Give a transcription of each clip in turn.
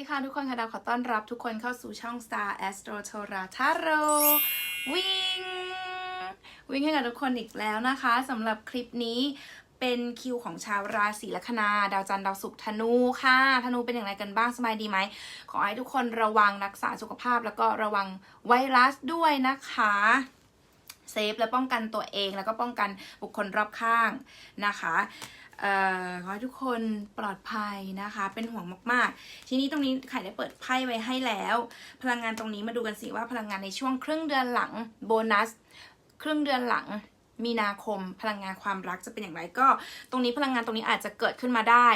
ดีค่ะทุกคนค่ะดาวขอต้อนรับทุกคนเข้าสู่ช่อง Star Astro t o r a Tarot วิ่ง วิ่งให้กับทุกคนอีกแล้วนะคะสำหรับคลิปนี้เป็นคิวของชาวราศีลัคนา ดาวจันทร์ดาวศุกร์ธนูค่ะ ธนูเป็นอย่างไรกันบ้างสบายดีไหม ขอให้ทุกคนระวังรักษาสุขภาพแล้วก็ระวังไวรัสด้วยนะคะเซฟและป้องกันตัวเองแล้วก็ป้องกันบุคคลรอบข้างนะคะ ขอให้ทุกคนปลอดภัยนะคะ เป็นห่วงมากๆ ทีนี้ตรงนี้ไข่ได้เปิดไพ่ไว้ให้แล้ว พลังงานตรงนี้มาดูกันสิว่าพลังงานในช่วงครึ่งเดือนหลังโบนัส ครึ่งเดือนหลังมีนาคมพลังงานความรักจะเป็นอย่างไรก็ ตรงนี้พลังงานตรงนี้อาจจะเกิดขึ้นมาได้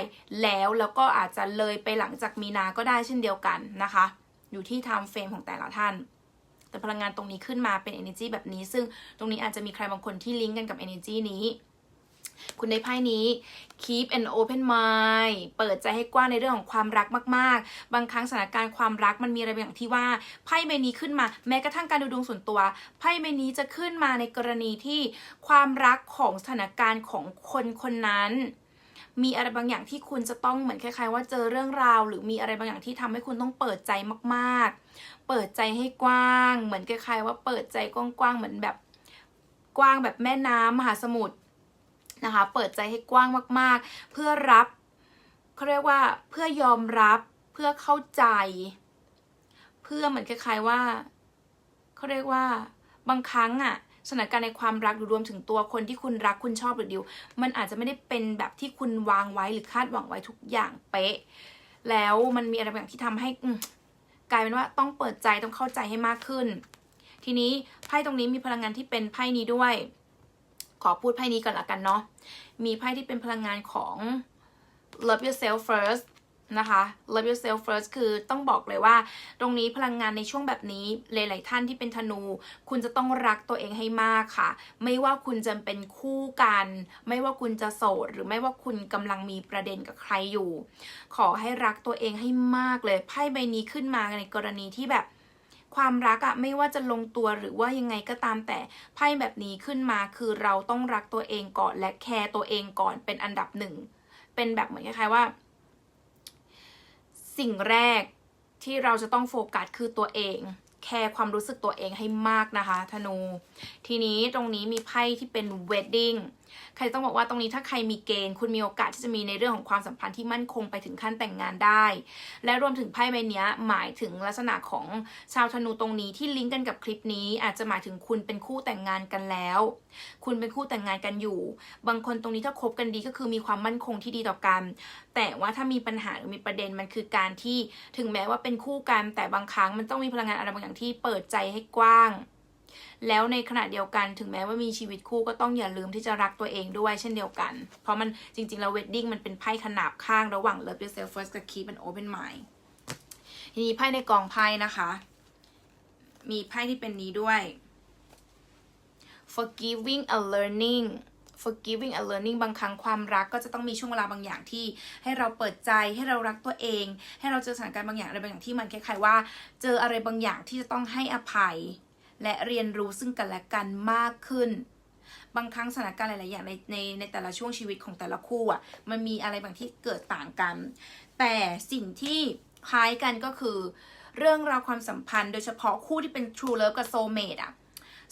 แล้วแล้วก็อาจจะเลยไปหลังจากมีนาก็ได้เช่นเดียวกันนะคะ อยู่ที่ time frame ของแต่ละท่าน แต่พลังงานตรงนี้ขึ้นมาเป็น energy แบบนี้ ซึ่งตรงนี้อาจจะมีใครบางคนที่ลิงก์กันกับ energy นี้ คุณในไพ่นี้ keep an open mind เปิดใจให้กว้างในเรื่องของความรักมาก ๆ บางครั้งสถานการณ์ความรักมันมีอะไรบางอย่างที่ว่าไพ่ใบนี้ขึ้นมา แม้กระทั่งการดูดวงส่วนตัวไพ่ใบนี้จะขึ้นมาในกรณีที่ความรักของสถานการณ์ของคนคนนั้นมีอะไรบางอย่างที่คุณจะต้องเหมือนคล้าย ๆ ว่าเจอเรื่องราว หรือมีอะไรบางอย่างที่ทำให้คุณต้องเปิดใจมากๆ เปิดใจให้กว้าง เหมือนคล้าย ๆ ว่าเปิดใจกว้างๆ เหมือนแบบกว้างแบบแม่น้ำมหาสมุทร นะคะ เปิดใจให้กว้างมากๆ เพื่อรับเขาเรียกว่าเพื่อยอมรับเพื่อเข้าใจ เพื่อเหมือนคล้ายๆว่าเขาเรียกว่าบางครั้งอะสถานการณ์ในความรักหรือรวมถึงตัวคนที่คุณรักคุณชอบหรือดิว มันอาจจะไม่ได้เป็นแบบที่คุณวางไว้หรือคาดหวังไว้ทุกอย่างเป๊ะ แล้วมันมีอะไรบางอย่างที่ทำให้กลายเป็นว่าต้องเปิดใจต้องเข้าใจให้มากขึ้น ทีนี้ไพ่ตรงนี้มีพลังงานที่เป็นไพ่นี้ด้วย ขอพูดไพ่นี้ก่อนละกันเนาะ มีไพ่ที่เป็นพลังงานของ love yourself first นะคะ love yourself first คือต้องบอกเลยว่า ตรงนี้พลังงานในช่วงแบบนี้หลาย ๆ ท่านที่เป็นธนู คุณจะต้องรักตัวเองให้มากค่ะ ไม่ว่าคุณจะเป็นคู่กัน ไม่ว่าคุณจะโสด หรือไม่ว่าคุณกำลังมีประเด็นกับใครอยู่ ขอให้รักตัวเองให้มากเลย ไพ่ใบนี้ขึ้นมาในกรณีที่แบบ ความรักอะไม่ว่าจะลงตัวหรือว่ายังไงก็ตามแต่ไพ่แบบนี้ขึ้นมาคือเราต้องรักตัวเองก่อนและแคร์ตัวเองก่อนเป็นอันดับหนึ่งเป็นแบบเหมือนคล้ายๆว่า สิ่งแรกที่เราจะต้องโฟกัสคือตัวเองแคร์ความรู้สึกตัวเองให้มากนะคะธนู ทีนี้ตรงนี้มีไพ่ที่เป็น wedding ใครต้องบอกว่าตรงนี้ถ้าใครมีเกณฑ์ คุณมีโอกาสที่จะมีในเรื่องของความสัมพันธ์ที่มั่นคงไปถึงขั้นแต่งงานได้ และรวมถึงไพ่ใบนี้หมายถึงลักษณะของชาวธนูตรงนี้ที่ลิงก์กันกับคลิปนี้ อาจจะหมายถึงคุณเป็นคู่แต่งงานกันแล้ว คุณเป็นคู่แต่งงานกันอยู่ บางคนตรงนี้ถ้าคบกันดีก็คือมีความมั่นคงที่ดีต่อกัน แต่ว่าถ้ามีปัญหาหรือมีประเด็นมันคือการที่ถึงแม้ว่าเป็นคู่กัน แต่บางครั้งมันต้องมีพลังงานอะไรบางอย่างที่เปิดใจให้กว้าง แล้วในขณะเดียวกันถึงแม้ว่ามีชีวิตคู่ก็ต้องอย่าลืมที่จะรักตัวเองด้วยเช่นเดียวกัน เพราะมันจริงๆแล้ว wedding มันเป็นไพ่ขนาบข้างระหว่าง love yourself first กับ keep an open mind ทีนี้ไพ่ในกองไพ่นะคะ มีไพ่ที่เป็นนี้ด้วย forgiving a learning forgiving a learning บางครั้งความรักก็จะต้องมีช่วงเวลาบางอย่างที่ให้เราเปิดใจให้เรารักตัวเอง ให้เราเจอสถานการณ์บางอย่างอะไรบางอย่างที่มันคล้ายๆว่า เจออะไรบางอย่างที่จะต้องให้อภัย และเรียนรู้ซึ่งกันและกันมากขึ้น บางครั้งสถานการณ์หลาย ๆ อย่างในในในแต่ละช่วงชีวิตของแต่ละคู่อะมันมีอะไรบางที่เกิดต่างกัน แต่สิ่งที่คล้ายกันก็คือ เรื่องราวความสัมพันธ์ โดยเฉพาะคู่ที่เป็น true love กับ soulmate อะ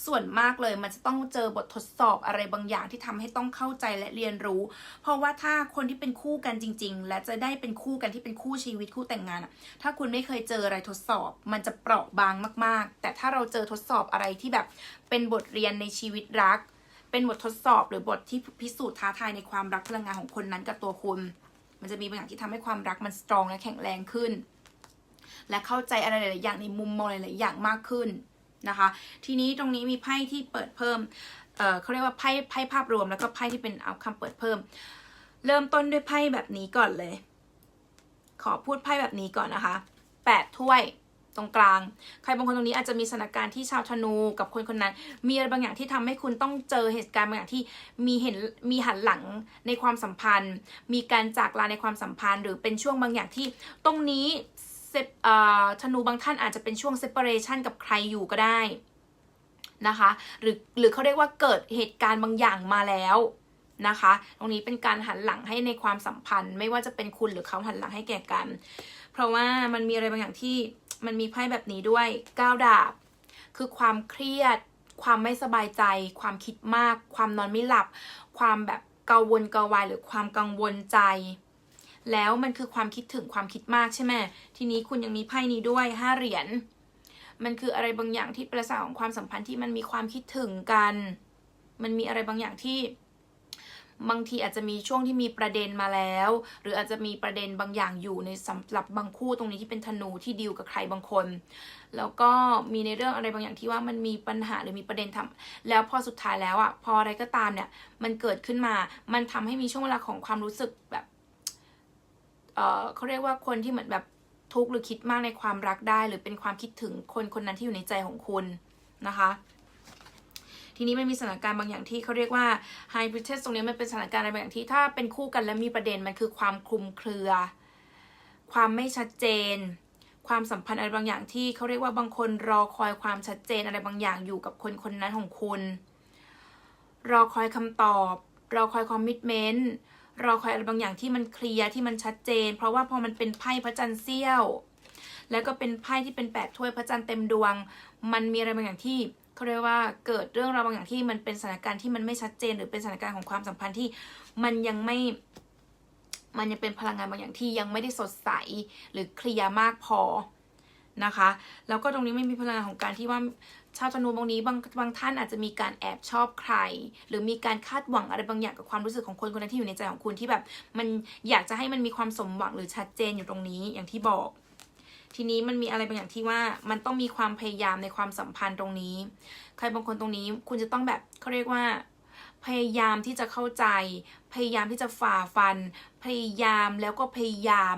ส่วนมากเลยมันจะต้องเจอบททดสอบอะไรบางอย่างที่ทำให้ต้องเข้าใจและเรียนรู้ เพราะว่าถ้าคนที่เป็นคู่กันจริง ๆ และจะได้เป็นคู่กันที่เป็นคู่ชีวิตคู่แต่งงานอะถ้าคุณไม่เคยเจออะไรทดสอบ มันจะเปราะบางมาก ๆ แต่ถ้าเราเจอทดสอบอะไรที่แบบเป็นบทเรียนในชีวิตรัก เป็นบททดสอบหรือบทที่พิสูจน์ท้าทายในความรักพลังงานของคนนั้นกับตัวคุณ มันจะมีบางอย่างที่ทำให้ความรักมันสตรองและแข็งแรงขึ้น และเข้าใจอะไรหลาย ๆ อย่างในมุมมองหลาย ๆ อย่างมากขึ้น นะคะ ทีนี้ตรงนี้มีไพ่ที่เปิดเพิ่มเออเขาเรียกว่าไพ่ไพ่ภาพรวมแล้วก็ไพ่ที่เป็นเอาคำเปิดเพิ่ม เริ่มต้นด้วยไพ่แบบนี้ก่อนเลย ขอพูดไพ่แบบนี้ก่อนนะคะแปดถ้วยตรงกลาง ใครบางคนตรงนี้อาจจะมีสถานการณ์ที่ชาวธนูกับคนคนนั้น มีอะไรบางอย่างที่ทำให้คุณต้องเจอเหตุการณ์บางอย่างที่มีเห็นมีหันหลังในความสัมพันธ์ มีการจากลาในความสัมพันธ์ หรือเป็นช่วงบางอย่างที่ตรงนี้ ธนูบางท่านอาจจะเป็นช่วง separation กับใครอยู่ก็ได้นะคะหรือหรือเขาเรียกว่าเกิดเหตุการณ์บางอย่างมาแล้วนะคะ ตรงนี้เป็นการหันหลังให้ในความสัมพันธ์ ไม่ว่าจะเป็นคุณหรือเขาหันหลังให้แก่กัน เพราะว่ามันมีอะไรบางอย่างที่มันมีไพ่แบบนี้ด้วยก้าวดาบ คือความเครียด ความไม่สบายใจ ความคิดมาก ความนอนไม่หลับ ความแบบกังวลกระวายหรือความกังวลใจ แล้วมันคือความคิดถึงความคิดมากใช่ไหมทีนี้คุณยังมีไพ่นี้ด้วยห้าเหรียญมันคืออะไรบางอย่างที่ประสาของความสัมพันธ์ที่มันมีความคิดถึงกัน มันมีอะไรบางอย่างที่บางทีอาจจะมีช่วงที่มีประเด็นมาแล้ว หรืออาจจะมีประเด็นบางอย่างอยู่ในสำหรับบางคู่ตรงนี้ที่เป็นธนูที่ดีลกับใครบางคน แล้วก็มีในเรื่องอะไรบางอย่างที่ว่ามันมีปัญหาหรือมีประเด็นทำแล้วพอสุดท้ายแล้วอะพออะไรก็ตามเนี่ย มันเกิดขึ้นมา มันทำให้มีช่วงเวลาของความรู้สึกแบบ เขาเรียกว่าคนที่เหมือนแบบทุกข์หรือคิดมากในความรักได้ หรือเป็นความคิดถึงคนคนนั้นที่อยู่ในใจของคุณนะคะ ทีนี้มันมีสถานการณ์บางอย่างที่เขาเรียกว่า high p r i t e s ตรงนี้มันเป็นสถานการณ์อะไรบางอย่างที่ถ้าเป็นคู่กันแล้วมีประเด็นมันคือความคลุมเครือ ความไม่ชัดเจน ความสัมพันธ์อะไรบางอย่างที่เขาเรียกว่าบางคนรอคอยความชัดเจนอะไรบางอย่างอยู่กับคนคนนั้นของคุณ รอคอยคำตอบ รอคอยคอมมิชเมนต์ รอคอยอะไรบางอย่างที่มันเคลียร์ที่มันชัดเจน เพราะว่าพอมันเป็นไพ่พระจันทร์เสี้ยว แล้วก็เป็นไพ่ที่เป็นแปดถ้วยพระจันทร์เต็มดวง มันมีอะไรบางอย่างที่เขาเรียกว่าเกิดเรื่องราวบางอย่างที่มันเป็นสถานการณ์ที่มันไม่ชัดเจน หรือเป็นสถานการณ์ของความสัมพันธ์ที่มันยังไม่ มันยังเป็นพลังงานบางอย่างที่ยังไม่ได้สดใสหรือเคลียร์มากพอ นะคะ แล้วก็ตรงนี้ไม่มีพลังงานของการที่ว่าชาวธนูบางนี้บางบางท่านอาจจะมีการแอบชอบใคร หรือมีการคาดหวังอะไรบางอย่างกับความรู้สึกของคนคนนั้นที่อยู่ในใจของคุณที่แบบ มันอยากจะให้มันมีความสมหวังหรือชัดเจนอยู่ตรงนี้อย่างที่บอก ทีนี้มันมีอะไรบางอย่างที่ว่ามันต้องมีความพยายามในความสัมพันธ์ตรงนี้ ใครบางคนตรงนี้คุณจะต้องแบบเขาเรียกว่า พยายามที่จะเข้าใจ พยายามที่จะฝ่าฟัน พยายามแล้วก็พยายาม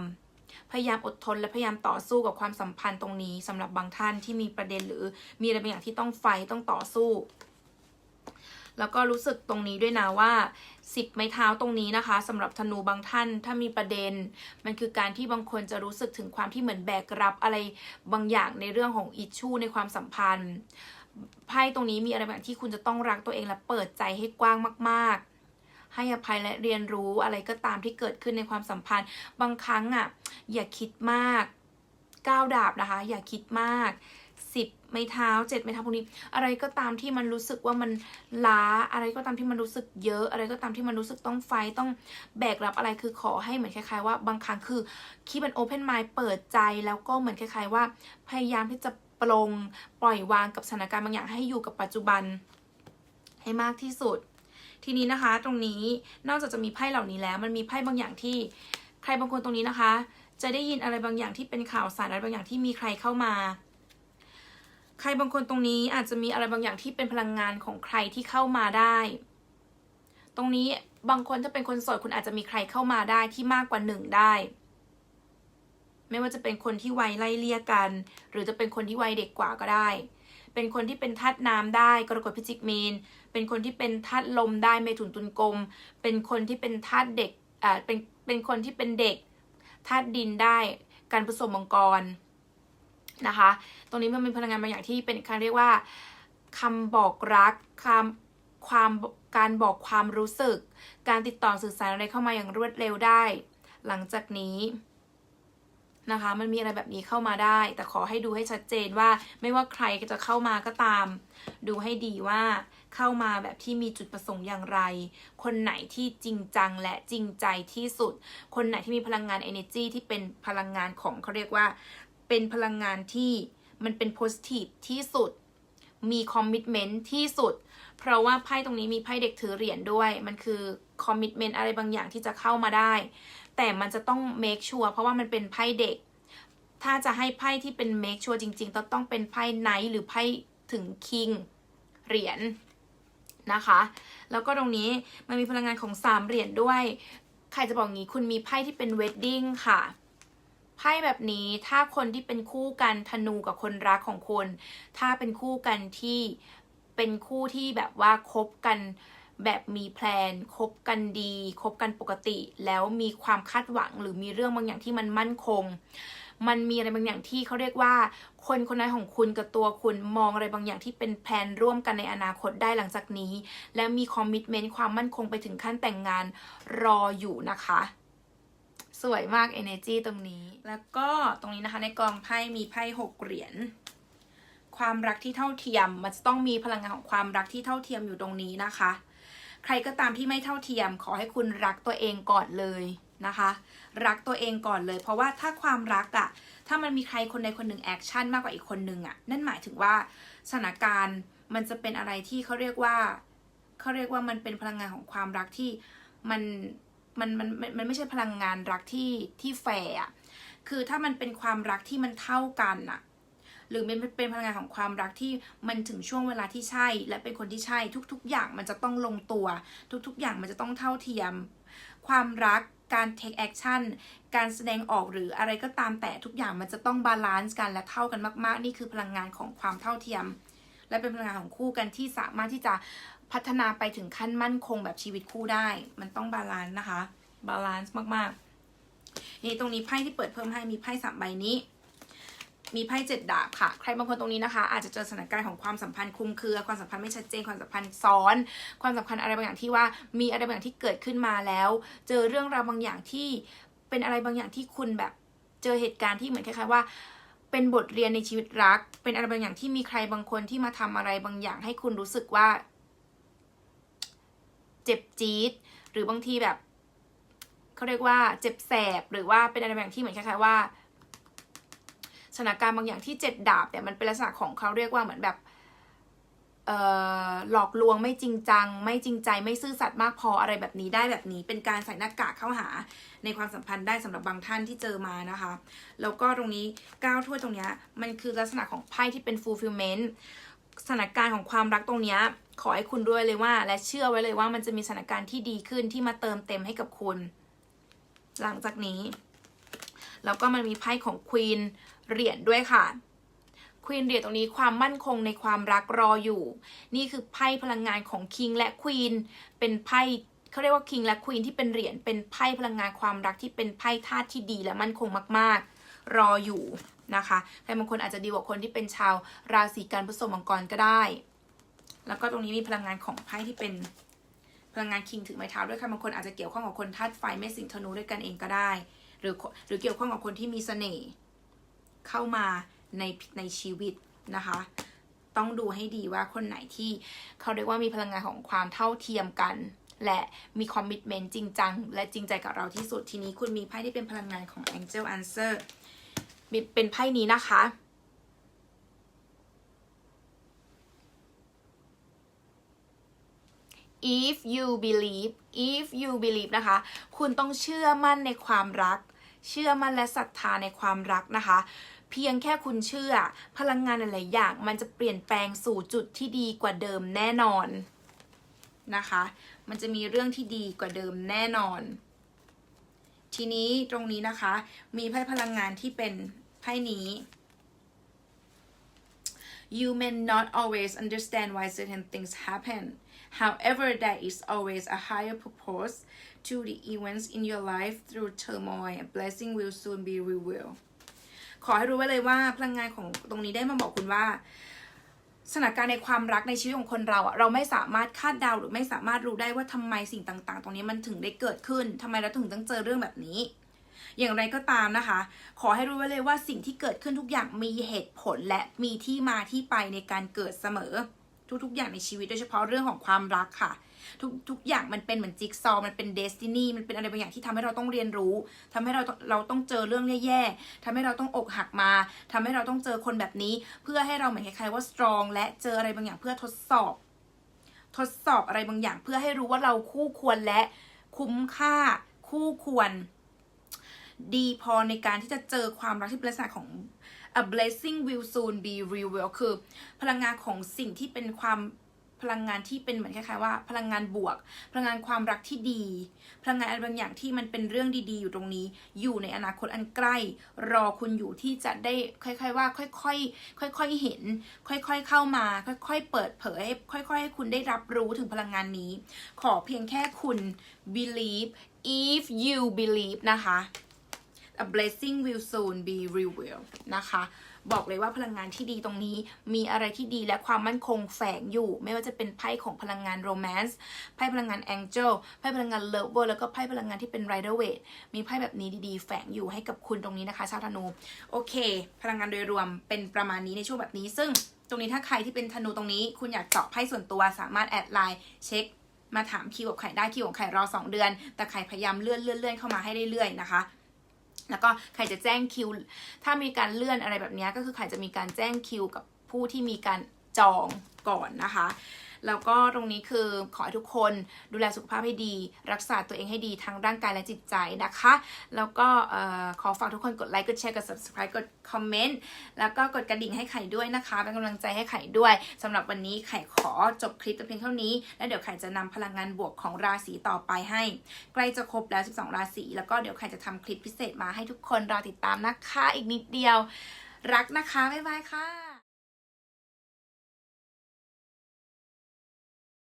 พยายามอดทน และพยายามต่อสู้กับความสัมพันธ์ตรงนี้สำหรับบางท่านที่มีประเด็นหรือมีอะไรบางอย่างที่ต้องไฟต้องต่อสู้ แล้วก็รู้สึกตรงนี้ด้วยนะว่าสิบไม้เท้าตรงนี้นะคะสำหรับธนูบางท่านถ้ามีประเด็น มันคือการที่บางคนจะรู้สึกถึงความที่เหมือนแบกรับอะไรบางอย่างในเรื่องของอิชชูในความสัมพันธ์ไพ่ตรงนี้มีอะไรบางอย่างที่คุณจะต้องรักตัวเองและเปิดใจให้กว้างมาก ๆ ให้อภัยและเรียนรู้อะไรก็ตามที่เกิดขึ้นในความสัมพันธ์ บางครั้งอะอย่าคิดมากก้าวดาบนะคะ อย่าคิดมากสิบไม้เท้าเจ็ดไม้เท้าพวกนี้อะไรก็ตามที่มันรู้สึกว่ามันล้าอะไรก็ตามที่มันรู้สึกเยอะ อะไรก็ตามที่มันรู้สึกต้องไฟต้องแบกรับอะไรคือขอให้เหมือนคล้ายๆ ว่าบางครั้งคือคิดมันโอเพนไมล์เปิดใจแล้วก็เหมือนคล้าย ๆ ว่าพยายามที่จะปลงปล่อยวางกับสถานการณ์บางอย่างให้อยู่กับปัจจุบันให้มากที่สุด ทีนี้นะคะ ตรงนี้นอกจากจะมีไพ่เหล่านี้แล้ว มันมีไพ่บางอย่างที่ใครบางคนตรงนี้นะคะ จะได้ยินอะไรบางอย่างที่เป็นข่าวสารอะไรบางอย่างที่มีใครเข้ามา ใครบางคนตรงนี้อาจจะมีอะไรบางอย่างที่เป็นพลังงานของใครที่เข้ามาได้ ตรงนี้บางคนถ้าเป็นคนโสดคุณอาจจะมีใครเข้ามาได้ที่มากกว่าหนึ่งได้ ไม่ว่าจะเป็นคนที่วัยไล่เลี่ยกัน หรือจะเป็นคนที่วัยเด็กกว่าก็ได้ เป็นคนที่เป็นธาตุน้ำได้กรกฎพิจิกมีน เป็นคนที่เป็นธาตุลมได้เมถุนตุลกลม เป็นคนที่เป็นธาตุเด็กอ่าเป็นเป็นคนที่เป็นเด็กธาตุดินได้การผสมมังกรนะคะ ตรงนี้มันเป็นพลังงานบางอย่างที่เป็นการเรียกว่าคำบอกรักคำความการบอกความรู้สึก การติดต่อสื่อสารอะไรเข้ามาอย่างรวดเร็วได้ หลังจากนี้ นะคะ มันมีอะไรแบบนี้เข้ามาได้ แต่ขอให้ดูให้ชัดเจนว่า ไม่ว่าใครจะเข้ามาก็ตาม ดูให้ดีว่าเข้ามาแบบที่มีจุดประสงค์อย่างไร คนไหนที่จริงจังและจริงใจที่สุด คนไหนที่มีพลังงาน energy ที่เป็นพลังงานของเขาเรียกว่า เป็นพลังงานที่มันเป็น positive ที่สุด มี commitment ที่สุด เพราะว่าไพ่ตรงนี้มีไพ่เด็กถือเหรียญด้วย มันคือ commitment อะไรบางอย่างที่จะเข้ามาได้ แต่มันจะต้อง make sure เพราะว่ามันเป็นไพ่เด็ก ถ้าจะให้ไพ่ที่เป็น make sure จริงๆต้องต้องเป็นไพ่ knight หรือไพ่ถึง king เหรียญนะคะ แล้วก็ตรงนี้มันมีพลังงานของสามเหรียญด้วย ใครจะบอกงี้คุณมีไพ่ที่เป็น wedding ค่ะไพ่แบบนี้ถ้าคนที่เป็นคู่กันธนูกับคนรักของคุณถ้าเป็นคู่กันที่เป็นคู่ที่แบบว่าคบกัน แบบมีแพลนคบกันดีคบกันปกติ แล้วมีความคาดหวัง หรือมีเรื่องบางอย่างที่มันมั่นคง มันมีอะไรบางอย่างที่เขาเรียกว่า คนคนนั้นของคุณกับตัวคุณมองอะไรบางอย่างที่เป็นแผนร่วมกันในอนาคตได้หลังจากนี้ แล้วมีคอมมิชเมนต์ความมั่นคงไปถึงขั้นแต่งงานรออยู่นะคะสสวยมาก energy ตรงนี้ แล้วก็ตรงนี้นะคะในกองไพ่มีไพ่หกเหรียญ ความรักที่เท่าเทียม มันจะต้องมีพลังงานของความรักที่เท่าเทียมอยู่ตรงนี้นะคะ ใครก็ตามที่ไม่เท่าเทียม ขอให้คุณรักตัวเองก่อนเลยนะคะ รักตัวเองก่อนเลย เพราะว่าถ้าความรักอะถ้ามันมีใครคนใดคนหนึ่งแอคชั่นมากกว่าอีกคนหนึ่งอะนั่นหมายถึงว่าสถานการณ์มันจะเป็นอะไรที่เขาเรียกว่าเขาเรียกว่ามันเป็นพลังงานของความรักที่มันมันมันมันไม่ใช่พลังงานรักที่ที่แฟร์อะคือถ้ามันเป็นความรักที่มันเท่ากันอะ รือมันเป็นพลังงานของความรักที่มันถึงช่วงเวลาที่ใช่ และเป็นคนที่ใช่ทุก ๆ อย่างมันจะต้องลงตัว ทุก ๆ อย่างมันจะต้องเท่าเทียม ความรักการ take action การแสดงออกหรืออะไรก็ตามแต่ทุกอย่างมันจะต้องบาลานซ์กันและเท่ากันมากๆ นี่คือพลังงานของความเท่าเทียม และเป็นพลังงานของคู่กันที่สามารถที่จะพัฒนาไปถึงขั้นมั่นคงแบบชีวิตคู่ได้ มันต้องบาลานซ์นะคะ บาลานซ์มากๆ นี่ตรงนี้ไพ่ที่เปิดเพิ่มให้มีไพ่สามใบนี้ มีไพ่เจ็ดดาบค่ะ ใครบางคนตรงนี้นะคะ อาจจะเจอสถานการณ์ของความสัมพันธ์คลุมเครือ ความสัมพันธ์ไม่ชัดเจน ความสัมพันธ์ซ้อน ความสัมพันธ์อะไรบางอย่างที่ว่า มีอะไรบางอย่างที่เกิดขึ้นมาแล้ว เจอเรื่องราวบางอย่างที่เป็นอะไรบางอย่างที่คุณแบบ เจอเหตุการณ์ที่เหมือนคล้ายๆว่า เป็นบทเรียนในชีวิตรัก เป็นอะไรบางอย่างที่มีใครบางคนที่มาทำอะไรบางอย่าง ให้คุณรู้สึกว่า เจ็บจี๊ด หรือบางทีแบบเขาเรียกว่าเจ็บแสบ หรือว่าเป็นอะไรบางอย่างที่เหมือนคล้ายๆว่า สถานการณ์บางอย่างที่เจ็ดดาบเนี่ยมันเป็นลักษณะของเขาเรียกว่าเหมือนแบบเออหลอกลวงไม่จริงจัง ไม่จริงใจไม่ซื่อสัตย์มากพออะไรแบบนี้ได้แบบนี้ เป็นการใส่หน้ากากเข้าหาในความสัมพันธ์ได้สำหรับบางท่านที่เจอมานะคะ แล้วก็ตรงนี้ก้าวถ้วยตรงนี้มันคือลักษณะของไพ่ที่เป็น fulfillment สถานการณ์ของความรักตรงนี้ขอให้คุณด้วยเลยว่า และเชื่อไว้เลยว่ามันจะมีสถานการณ์ที่ดีขึ้นที่มาเติมเต็มให้กับคุณ หลังจากนี้ แล้วก็มันมีไพ่ของควีน เหรียญด้วยค่ะควีนเหรียญตรงนี้ความมั่นคงในความรักรออยู่ นี่คือไพ่พลังงานของคิงและควีนเป็นไพ่เขาเรียกว่าคิงและควีนที่เป็นเหรียญเป็นไพ่พลังงานความรักที่เป็นไพ่ธาตุที่ดีและมั่นคงมาก ๆ รออยู่นะคะใครบางคนอาจจะดีกว่าคนที่เป็นชาวราศีกันพฤษภมังกรก็ได้ แล้วก็ตรงนี้มีพลังงานของไพ่ที่เป็นพลังงานคิงถือไม้เท้าด้วยค่ะบางคนอาจจะเกี่ยวข้องกับคนธาตุไฟไม่สิงธนูด้วยกันเองก็ได้ หรือหรือเกี่ยวข้องกับคนที่มีเสน่ห์ เข้ามาในในชีวิตนะคะ ต้องดูให้ดีว่าคนไหนที่เขาเรียกว่ามีพลังงานของความเท่าเทียมกัน และมีคอมมิชเมนต์จริงจัง และจริงใจกับเราที่สุดทีนี้คุณมีไพ่ที่เป็นพลังงานของ Angel Answer เป็นไพ่นี้นะคะ if you believe if you believe นะคะ คุณต้องเชื่อมั่นในความรัก เชื่อมั่นและศรัทธาในความรักนะคะ เพียงแค่คุณเชื่อ พลังงานหลายๆอย่าง มันจะเปลี่ยนแปลงสู่จุดที่ดีกว่าเดิมแน่นอนนะคะ มันจะมีเรื่องที่ดีกว่าเดิมแน่นอน ทีนี้ตรงนี้นะคะ มีไพ่พลังงานที่เป็นไพ่นี้ You may not always understand why certain things happen. However, there is always a higher purpose to the events in your life through turmoil. Blessing will soon be revealed. ขอให้รู้ไว้เลยว่าพลังงานของตรงนี้ได้มาบอกคุณว่าสถานการณ์ในความรักในชีวิตของคนเราอะเราไม่สามารถคาดเดาหรือไม่สามารถรู้ได้ว่าทำไมสิ่งต่าง ๆ ตรงนี้มันถึงได้เกิดขึ้นทำไมเราถึงต้องเจอเรื่องแบบนี้ อย่างไรก็ตามนะคะ ขอให้รู้ไว้เลยว่าสิ่งที่เกิดขึ้นทุกอย่างมีเหตุผลและมีที่มาที่ไปในการเกิดเสมอ ทุกๆ อย่างในชีวิตโดยเฉพาะเรื่องของความรักค่ะ ทุกทุกอย่างมันเป็นเหมือนจิ๊กซอว์มันเป็นเดสตินีมันเป็นอะไรบางอย่างที่ทำให้เราต้องเรียนรู้ทำให้เราเราต้องเจอเรื่องแย่ๆทำให้เราต้องอกหักมาทำให้เราต้องเจอคนแบบนี้ เพื่อให้เราเหมือนคล้ายๆว่าสตรองและเจออะไรบางอย่างเพื่อทดสอบ ทดสอบอะไรบางอย่าง เพื่อให้รู้ว่าเราคู่ควรและคุ้มค่าคู่ควร ดีพอในการที่จะเจอความรักที่เป็นลักษณะของ a blessing will soon be revealed คือ พลังงานของสิ่งที่เป็นความพลังงานที่เป็นเหมือนคล้ายๆว่า พลังงานบวก พลังงานความรักที่ดี พลังงานอะไรบางอย่างที่มันเป็นเรื่องดีๆ อยู่ตรงนี้ อยู่ในอนาคตอันใกล้ รอคุณอยู่ที่จะได้ค่อยๆว่า ค่อยๆค่อยๆเห็น ค่อยๆเข้ามา ค่อยๆเปิดเผย ค่อยๆให้คุณได้รับรู้ถึงพลังงานนี้ ขอเพียงแค่คุณ believe if you believe นะคะ a blessing will soon be revealed นะคะ บอกเลยว่าพลังงานที่ดีตรงนี้มีอะไรที่ดีและความมั่นคงแฝงอยู่ ไม่ว่าจะเป็นไพ่ของพลังงานโรแมนต์ไพ่พลังงานแองเจิลไพ่พลังงานเลิฟเวอร์แล้วก็ไพ่พลังงานที่เป็นไรเดอร์เวทมีไพ่แบบนี้ดีๆ แฝงอยู่ให้กับคุณตรงนี้นะคะชาวธนู โอเค พลังงานโดยรวมเป็นประมาณนี้ในช่วงแบบนี้ ซึ่งตรงนี้ถ้าใครที่เป็นธนูตรงนี้ คุณอยากเจาะไพ่ส่วนตัวสามารถแอดไลน์เช็คมาถามคิวกับไข่ได้คิวของไข่รอ 2 เดือน แต่ไข่พยายามเลื่อนเลื่อนเลื่อนเข้ามาให้เรื่อยๆนะคะ แล้วก็ใครจะแจ้งคิว ถ้ามีการเลื่อนอะไรแบบนี้ก็คือใครจะมีการแจ้งคิวกับผู้ที่มีการจองก่อนนะคะ แล้วก็ตรงนี้คือขอให้ทุกคนดูแลสุขภาพให้ดี รักษาตัวเองให้ดีทั้งร่างกายและจิตใจนะคะ แล้วก็ขอฝากทุกคนกดไลค์กดแชร์กด subscribe กดคอมเมนต์แล้วก็กดกระดิ่งให้ไข่ด้วยนะคะเป็นกำลังใจให้ไข่ด้วยสำหรับวันนี้ไข่ขอจบคลิปแต่เพียงเท่านี้ แล้วเดี๋ยวไข่จะนำพลังงานบวกของราศีต่อไปให้ ใกล้จะครบแล้ว 12 ราศีแล้วก็เดี๋ยวไข่จะทำคลิปพิเศษมาให้ทุกคนรอติดตามนะคะ อีกนิดเดียว รักนะคะ บ๊ายบายค่ะ